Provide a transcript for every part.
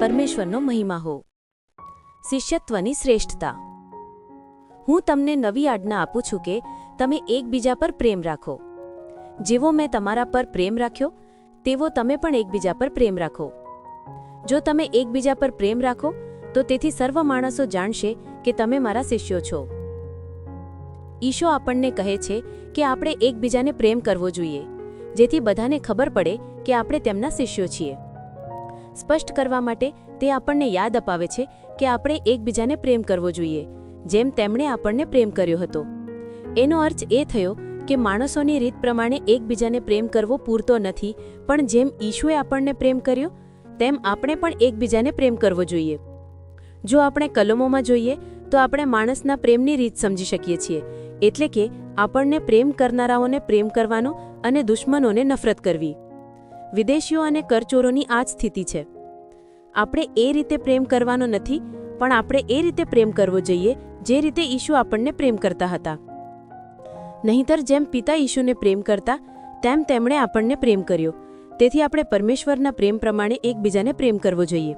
પરમેશ્વરનો મહિમા હો. શિષ્યત્વની શ્રેષ્ઠતા. હું તમને નવી આજ્ઞા આપું છું કે તમે એકબીજા પર પ્રેમ રાખો. જેવો મેં તમારા પર પ્રેમ રાખ્યો, તેવો તમે પણ એકબીજા પર પ્રેમ રાખો. જો તમે એકબીજા પર પ્રેમ રાખો, તો તેથી સર્વ માણસો જાણશે કે તમે મારા શિષ્યો છો. ઈશો આપણને કહે છે કે આપણે એકબીજાને પ્રેમ કરવો જોઈએ, જેથી બધાને ખબર પડે કે આપણે તેમના શિષ્યો છીએ. સ્પષ્ટ કરવા માટે તે આપણને યાદ અપાવે છે કે આપણે એકબીજાને પ્રેમ કરવો જોઈએ, જેમ તેમણે આપણને પ્રેમ કર્યો હતો. એનો અર્થ એ થયો કે માણસોની રીત પ્રમાણે એકબીજાને પ્રેમ કરવો પૂરતો નથી, પણ જેમ ઈશુએ આપણને પ્રેમ કર્યો, તેમ આપણે પણ એકબીજાને પ્રેમ કરવો જોઈએ. જો આપણે કલમોમાં જોઈએ તો આપણે માણસના પ્રેમની રીત સમજી શકીએ છીએ. એટલે કે, આપણને પ્રેમ કરનારાઓને પ્રેમ કરવાનો અને દુશ્મનોને નફરત કરવી. વિદેશીઓ અને કરચોરોની આ જ સ્થિતિ છે. આપણે એ રીતે પ્રેમ કરવાનો નથી, પણ આપણે એ રીતે પ્રેમ કરવો જોઈએ, જે રીતે ઈશુ આપણને પ્રેમ કરતા હતા. નહીંતર જેમ પિતા ઈશુને પ્રેમ કરતા, તેમ તેમણે આપણને પ્રેમ કર્યો. તેથી આપણે પરમેશ્વરના પ્રેમ પ્રમાણે એકબીજાને પ્રેમ કરવો જોઈએ.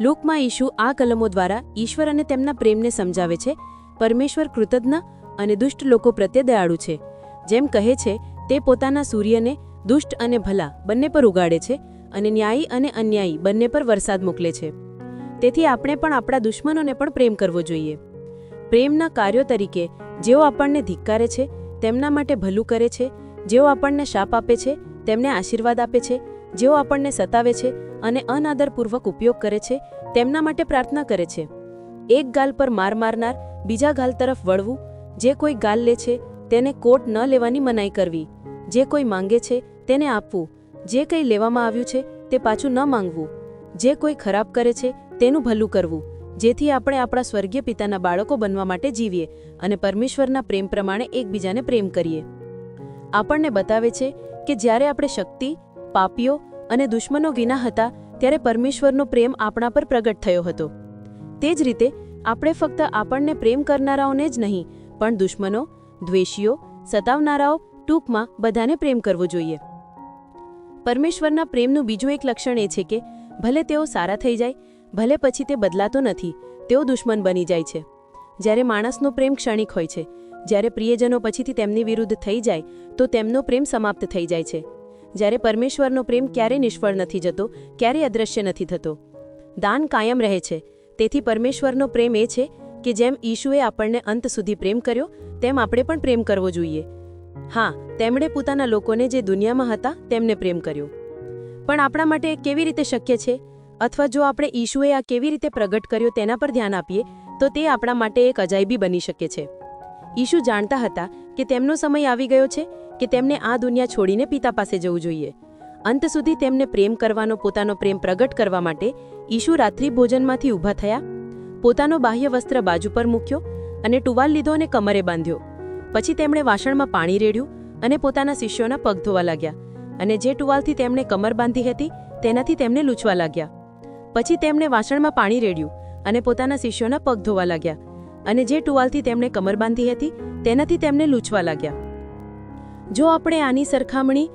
લોકમાં ઈશુ આ કલમો દ્વારા ઈશ્વર અને તેમના પ્રેમને સમજાવે છે. પરમેશ્વર કૃતજ્ઞ અને દુષ્ટ લોકો પ્રત્યે દયાળુ છે. જેમ કહે છે, તે પોતાના સૂર્યને દુષ્ટ અને ભલા બંને પર ઉગાડે છે અને ન્યાયી અને અન્યાયી બંને પર વરસાદ મોકલે છે. તેથી આપણે પણ આપણા દુશ્મનોને પણ પ્રેમ કરવો જોઈએ. પ્રેમના કાર્યો તરીકે જેઓ આપણને ધિક્કારે છે, તેમના માટે ભલું કરે છે, જેઓ આપણને શાપ આપે છે, તેમને આશીર્વાદ આપે છે જેઓ આપણને સતાવે છે અને અનાદરપૂર્વક ઉપયોગ કરે છે, તેમના માટે પ્રાર્થના કરે છે. એક ગાલ પર માર મારનાર, બીજા ગાલ તરફ વળવું, જે કોઈ ગાલ લે છે, તેને કોટ ન લેવાની મનાઈ કરવી. જે કોઈ માંગે છે, તેને આપવું. જે કંઈ લેવામાં આવ્યું છે, તે પાછું ન માંગવું. જે કોઈ ખરાબ કરે છે, તેનું ભલું કરવું. જેથી આપણે આપણા સ્વર્ગીય પિતાના બાળકો બનવા માટે જીવીએ અને પરમેશ્વરના પ્રેમ પ્રમાણે એકબીજાને પ્રેમ કરીએ. આપણને બતાવે છે કે જ્યારે આપણે શક્તિ, પાપીઓ અને દુશ્મનો વિના હતા ત્યારે પરમેશ્વરનો પ્રેમ આપણા પર પ્રગટ થયો હતો. તે જ રીતે આપણે ફક્ત આપણને પ્રેમ કરનારાઓને જ નહીં, પણ દુશ્મનો, દ્વેષીઓ, સતાવનારાઓ ટૂંકમાં બધાને પ્રેમ કરવો જોઈએ. પરમેશ્વરના પ્રેમનું બીજું એક લક્ષણ એ છે કે ભલે તેઓ સારા થઈ જાય, ભલે પછી તે બદલાતો નથી, તેઓ દુશ્મન બની જાય છે. જ્યારે માણસનો પ્રેમ ક્ષણિક હોય છે, જ્યારે પ્રિયજનો પછીથી તેમની વિરુદ્ધ થઈ જાય, તો તેમનો પ્રેમ સમાપ્ત થઈ જાય છે. જ્યારે પરમેશ્વરનો પ્રેમ ક્યારે નિષ્ફળ નથી જતો ક્યારે અદ્રશ્ય નથી થતો. દાન કાયમ રહે છે. તેથી પરમેશ્વરનો પ્રેમ એ છે કે જેમ ઈશુએ આપણને અંત સુધી પ્રેમ કર્યો, તેમ આપણે પણ પ્રેમ કરવો જોઈએ. હા, તેમણે પોતાના લોકોને જે દુનિયામાં હતા, તેમને પ્રેમ કર્યો. પણ આપણા માટે કેવી રીતે શક્ય છે? અથવા જો આપણે ઈશુએ આ કેવી રીતે પ્રગટ કર્યો તેના પર ધ્યાન આપીએ, તો તે આપણા માટે એક અજાયબી બની શકે છે. ઈશુ જાણતા હતા કે તેમનો સમય આવી ગયો છે કે તેમને આ દુનિયા છોડીને પિતા પાસે જવું જોઈએ. અંત સુધી તેમને પ્રેમ કરવાનો, પોતાનો પ્રેમ પ્રગટ કરવા માટે ઈશુ રાત્રિ ભોજનમાંથી ઊભા થયા. પોતાનો બાહ્ય વસ્ત્ર બાજુ પર મૂક્યો અને ટુવાલ લીધો અને કમરે બાંધ્યો. પછી તેમણે વાસણમાં પાણી રેડ્યું અને પોતાના શિષ્યોના પગ ધોવા લાગ્યા અને જે ટુવાલથી તેમણે કમર બાંધી હતી તેનાથી તેમને લૂછવા લાગ્યા. પછી તેમણે વાસણમાં પાણી રેડ્યું અને પોતાના શિષ્યોના પગ ધોવા લાગ્યા અને જે ટુવાલથી તેમણે કમર બાંધી હતી તેનાથી તેમને લૂછવા લાગ્યા. જો આપણે આની સરખામણી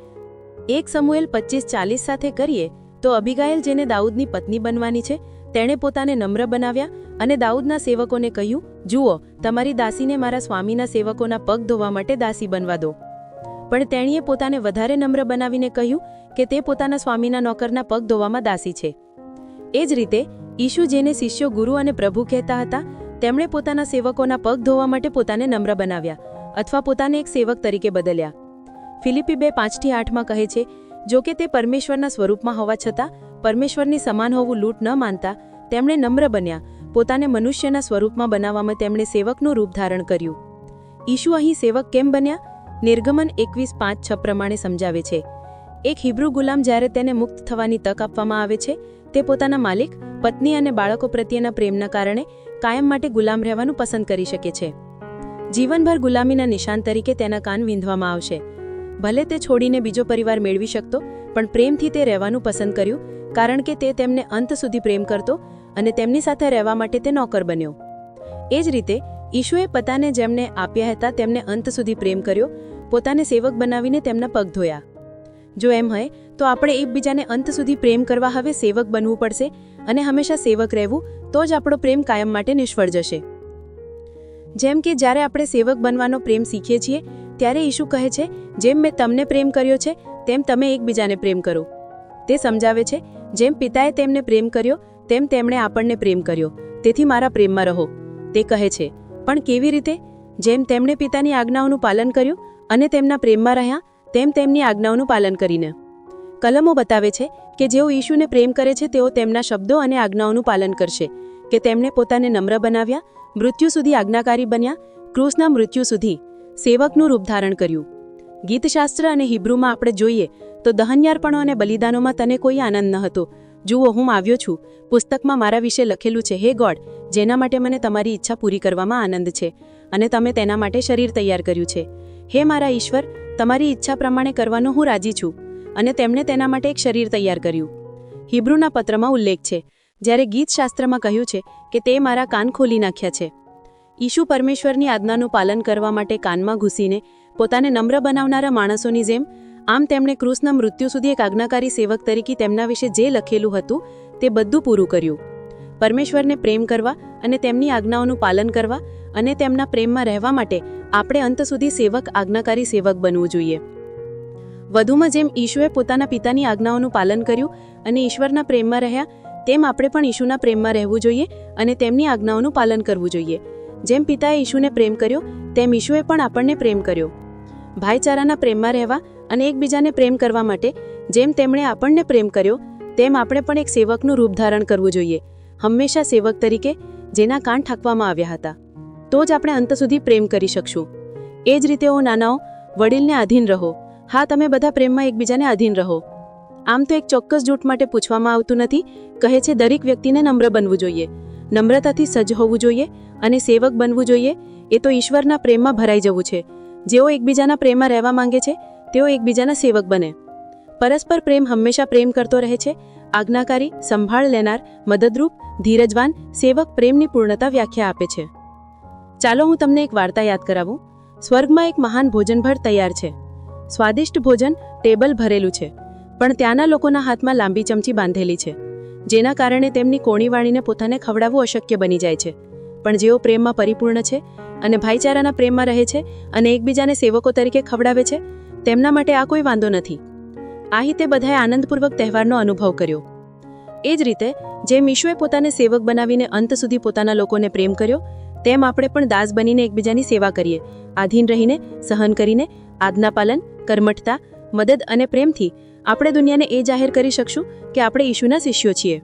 એક સમુએલ પચીસ ચાલીસ સાથે કરીએ, તો અબિગાયલ જેને દાઉદની પત્ની બનવાની છે, તેણે પોતાને નમ્ર બનાવ્યા અને દાઉદના સેવકોને કહ્યું, જુઓ, તમારી દાસીને મારા સ્વામીના સેવકોના પગ ધોવા માટે દાસી બનવા દો. પણ તેણીએ પોતાને વધારે નમ્ર બનાવીને કહ્યું કે તે પોતાના સ્વામીના નોકરના પગ ધોવામાં દાસી છે. એ જ રીતે ઈશુ જેને શિષ્યો ગુરુ અને પ્રભુ કહેતા હતા, તેમણે પોતાના સેવકોના પગ ધોવા માટે પોતાને નમ્ર બનાવ્યા, અથવા પોતાને એક સેવક તરીકે બદલ્યા. ફિલિપી બે પાંચથી આઠમાં કહે છે, જો કે તે પરમેશ્વરના સ્વરૂપમાં હોવા છતાં પરમેશ્વરની સમાન હોવું લૂંટ ન માનતા, તેમણે નમ્ર બન્યા. પોતાને મનુષ્યના સ્વરૂપમાં બનાવવામાં તેમણે સેવકનું રૂપ ધારણ કર્યું. ઈશુ અહીં સેવક કેમ બન્યા? નિર્ગમન એકવીસ પાંચ છ પ્રમાણે સમજાવે છે. એક હિબ્રુ ગુલામ જ્યારે તેને મુક્ત થવાની તક આપવામાં આવે છે, તે પોતાના માલિક, પત્ની અને બાળકો પ્રત્યેના પ્રેમના કારણે કાયમ માટે ગુલામ રહેવાનું પસંદ કરી શકે છે. જીવનભર ગુલામીના નિશાન તરીકે તેના કાન વીંધવામાં આવશે. ભલે તે છોડીને બીજો પરિવાર મેળવી શકતો, પણ પ્રેમથી તે રહેવાનું પસંદ કર્યું, કારણ કે તે તેમને અંત સુધી પ્રેમ કરતો અને તેમની સાથે રહેવા માટે તે નોકર બન્યો. એ જ રીતે, ઈશુએ પતાને જેમને આપ્યા હતા તેમને અંત સુધી પ્રેમ કર્યો, પોતાને સેવક બનાવીને તેમના પગ ધોયા. જો એમ હોય, તો આપણે એકબીજાને અંત સુધી પ્રેમ કરવા હવે સેવક બનવું પડશે અને હંમેશા સેવક રહેવું, તો જ આપણો પ્રેમ કાયમ માટે નિષ્ફળ જશે. જેમ કે જ્યારે આપણે સેવક બનવાનો પ્રેમ શીખીએ છીએ ત્યારે ઈશુ કહે છે, જેમ મેં તમને પ્રેમ કર્યો છે, તેમ તમે એકબીજાને પ્રેમ કરો. તે સમજાવે છે, જેમ પિતાએ તેમને પ્રેમ કર્યો, તેમ તેમણે આપણને પ્રેમ કર્યો. તેથી મારા પ્રેમમાં રહો. તે કહે છે, પણ કેવી રીતે? જેમ તેમણે પિતાની આજ્ઞાઓનું પાલન કર્યું અને તેમના પ્રેમમાં રહ્યા, તેમ તેમની આજ્ઞાઓનું પાલન કરીને. કલમો બતાવે છે કે જેઓ ઈશુને પ્રેમ કરે છે, તેઓ તેમના શબ્દો અને આજ્ઞાઓનું પાલન કરશે. કે તેમણે પોતાને નમ્ર બનાવ્યા, મૃત્યુ સુધી આજ્ઞાકારી બન્યા, ક્રૂસના મૃત્યુ સુધી. સેવકનું રૂપ ધારણ કર્યું. ગીતશાસ્ત્ર અને હિબ્રુમાં આપણે જોઈએ તો દહન્યાર્પણો અને બલિદાનોમાં તને કોઈ આનંદ ન હતો. જુઓ, હું આવ્યો છું. પુસ્તકમાં મારા વિશે લખેલું છે, હે ગોડ, જેના માટે મને તમારી ઈચ્છા પૂરી કરવામાં આનંદ છે અને તમે તેના માટે શરીર તૈયાર કર્યું છે. હે મારા ઈશ્વર, તમારી ઈચ્છા પ્રમાણે કરવાનો હું રાજી છું અને તેમણે તેના માટે એક શરીર તૈયાર કર્યું. હિબ્રુના પત્રમાં ઉલ્લેખ છે, જ્યારે ગીતશાસ્ત્રમાં કહ્યું છે કે તે મારા કાન ખોલી નાખ્યા છે. ઈશુ પરમેશ્વરની આજ્ઞાનું પાલન કરવા માટે કાનમાં ઘૂસીને પોતાને નમ્ર બનાવનારા માણસોની જેમ, આમ તેમણે કૃષ્ણ મૃત્યુ સુધી એક આજ્ઞાકારી સેવક તરીકે તેમના વિશે જે લખેલું હતું તે બધું પૂરું કર્યું. પરમેશ્વરને પ્રેમ કરવા અને તેમની આજ્ઞાઓનું પાલન કરવા અને તેમના પ્રેમમાં રહેવા માટે આપણે અંત સુધી સેવક, આજ્ઞાકારી સેવક બનવું જોઈએ. વધુમાં જેમ ઈશુએ પોતાના પિતાની આજ્ઞાઓનું પાલન કર્યું અને ઈશ્વરના પ્રેમમાં રહ્યા, તેમ આપણે પણ ઈશુના પ્રેમમાં રહેવું જોઈએ અને તેમની આજ્ઞાઓનું પાલન કરવું જોઈએ. જેમ પિતાએ ઈશુને પ્રેમ કર્યો, તેમ ઈશુએ પણ આપણને પ્રેમ કર્યો. ભાઈચારાના પ્રેમમાં રહેવા અને એકબીજાને પ્રેમ કરવા માટે જેમ તેમણે આપણને પ્રેમ કર્યો, તેમ આપણે પણ એક સેવકનું રૂપ ધારણ કરવું જોઈએ. હંમેશા સેવક તરીકે જેના કાન ઠાકવામાં આવ્યા હતા. તો જ આપણે અંત સુધી પ્રેમ કરી શકશું. એ જ રીતે ઓ નાનાઓ, વડીલને આધીન રહો. હા, તમે બધા પ્રેમમાં એકબીજાને આધીન રહો. આમ તો એક ચોક્કસ જૂઠ માટે પૂછવામાં આવતું નથી, કહે છે દરેક વ્યક્તિને નમ્ર બનવું જોઈએ. નમ્રતાથી સજ્જ હોવું જોઈએ અને સેવક બનવું જોઈએ, એ તો ઈશ્વરના પ્રેમમાં ભરાઈ જવું છે. જેઓ એકબીજાના પ્રેમમાં રહેવા માંગે છે, તેઓ એકબીજાના સેવક બને. પરસ્પર પ્રેમ હંમેશા પ્રેમ કરતો રહે છે. આજ્ઞાકારી, સંભાળ લેનાર, મદદરૂપ, ધીરજવાન, સેવક પ્રેમની પૂર્ણતા વ્યાખ્યા આપે છે. ચાલો હું તમને એક વાર્તા યાદ કરાવું. સ્વર્ગમાં એક મહાન ભોજનભર તૈયાર છે. સ્વાદિષ્ટ ભોજન ટેબલ ભરેલું છે, પણ ત્યાંના લોકોના હાથમાં લાંબી ચમચી બાંધેલી છે. જેના કારણે તેમની કોણી વાળીને પોતાને ખવડાવવું અશક્ય બની જાય છે. પણ જેઓ પ્રેમમાં પરિપૂર્ણ છે અને ભાઈચારાના પ્રેમમાં રહે છે અને એકબીજાને સેવકો તરીકે ખવડાવે છે, તેમના માટે આ કોઈ વાંધો નથી. આ રીતે બધાએ આનંદપૂર્વક તહેવારનો અનુભવ કર્યો. એ જ રીતે જેમ ઈશુએ પોતાને સેવક બનાવીને અંત સુધી પોતાના લોકોને પ્રેમ કર્યો, તેમ આપણે પણ દાસ બનીને એકબીજાની સેવા કરીએ, આધીન રહીને, સહન કરીને, આજ્ઞાપાલન, કર્મઠતા, મદદ અને પ્રેમથી આપણે દુનિયાને એ જાહેર કરી શકશું કે આપણે ઈશુના શિષ્યો છીએ.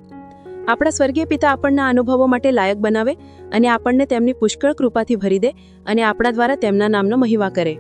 આપણા સ્વર્ગીય પિતા આપણના અનુભવો માટે લાયક બનાવે અને આપણને તેમની પુષ્કળ કૃપાથી ભરી દે અને આપણા દ્વારા તેમના નામનો મહિમા કરે.